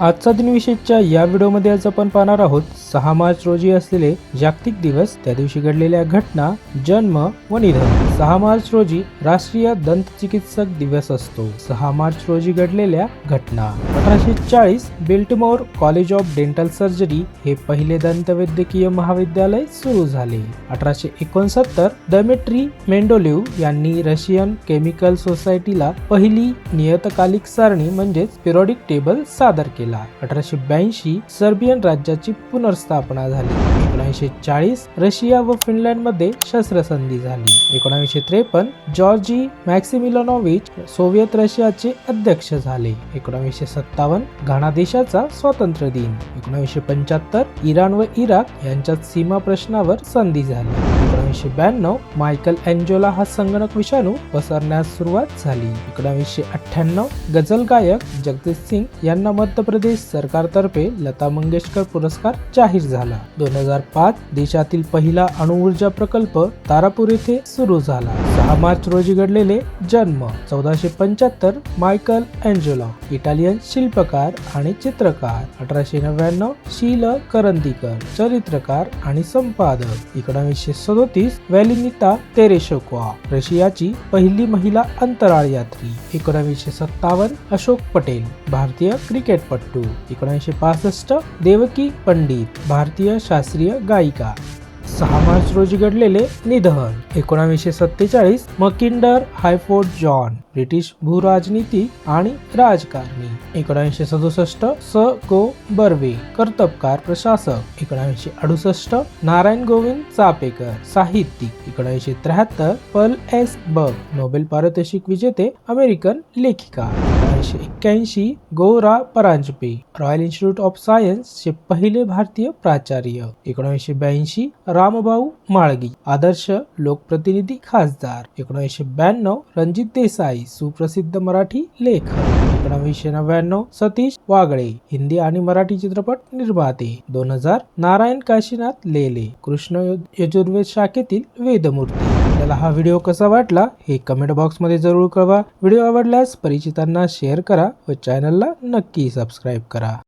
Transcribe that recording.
आजचा दिनविशेषच्या या व्हिडिओमध्ये आज आपण पाहणार आहोत सहा मार्च रोजी असलेले जागतिक दिवस त्या दिवशी घडलेल्या घटना जन्म व निधन. सहा मार्च रोजी राष्ट्रीय दंत चिकित्सक दिवस असतो. सहा मार्च रोजी घडलेल्या घटना. अठराशे चाळीस Baltimore college of dental surgery हे पहिले दंतवैद्यकीय महाविद्यालय सुरू झाले. अठराशे एकोणसत्तर दमेट्री मेंडोलिव यांनी रशियन केमिकल सोसायटीला पहिली नियतकालिक सारणी म्हणजेच पिरोडिक टेबल सादर केले. अठराशे ब्याऐंशी सर्बियन राज्याची पुनर्स्थापना झाली. एकोणीसशे चाळीस रशिया व फिनलँडमध्ये शस्त्रसंधी झाली. एकोणीसशे त्रेपन्न जॉर्जी मॅक्सिमिलनोविच सोव्हिएत रशियाचे अध्यक्ष झाले. एकोणीसशे सत्तावन्न घाना देशाचा स्वातंत्र्य दिन. एकोणीसशे पंच्याहत्तर इराण व इराक यांच्यात सीमा प्रश्नावर संधी झाली. एकोणीसशे ब्याण्णव मायकल अँजोला हा संगणक विषाणू पसरण्यास सुरुवात झाली. एकोणीसशे अठ्ठ्याण्णव गझल गायक जगदीश सिंग यांना मध्य प्रदेश सरकारतर्फे लता मंगेशकर पुरस्कार जाहीर झाला. दोन हजार पाच देशातील पहिला अणुऊर्जा प्रकल्प तारापूर येथे सुरू झाला. दहा मार्च रोजी घडलेले जन्म. चौदाशे पंच्याहत्तर मायकल अँजेलो इटालियन शिल्पकार आणि चित्रकार. अठराशे नव्याण्णव शील करंदीकर चरित्रकार आणि संपादक. एकोणावीसशे सदोतीस व्हॅलिनिता तेरेशोक्वा रशियाची पहिली महिला अंतराळ यात्री एकोणीसशे सत्तावन्न अशोक पटेल भारतीय क्रिकेटपटू. एकोणीसशे पासष्ट देवकी पंडित भारतीय शास्त्रीय गायिका. सहा मार्च रोजी घडलेले निधन. एकोणावीसशे सत्तेचाळीस मकिंडर हायफोर्ट जॉन ब्रिटिश भूराजनीती आणि राजकारणी. एकोणीसशे सदुसष्ट स गो बर्वे कर्तबकार प्रशासक. एकोणीसशे अडुसष्ट नारायण गोविंद चापेकर साहित्यिक. एकोणीसशे त्र्याहत्तर पल एस बग नोबेल पारितोषिक विजेते अमेरिकन लेखिका. एकोणीसशे एक्क्याऐंशी Gaura Paranjape royal institute of science चे पहिले भारतीय प्राचार्य. एकोणीसशे ब्याऐंशी रामभाऊ माळगी आदर्श लोकप्रतिनिधी खासदार. एकोणीसशे ब्याण्णव रणजित देसाई सुप्रसिद्ध मराठी लेखक. एकोणीसशे नव्याण्णव सतीश वागळे हिंदी आणि मराठी चित्रपट निर्माते. दोन हजार नारायण काशीनाथ लेले कृष्ण यजुर्वेद शाखेतील वेदमूर्ती. आपल्याला हा व्हिडिओ कसा वाटला हे कमेंट बॉक्समध्ये जरूर कळवा. व्हिडिओ आवडल्यास परिचितांना शेअर करा व चॅनलला नक्की सबस्क्राईब करा.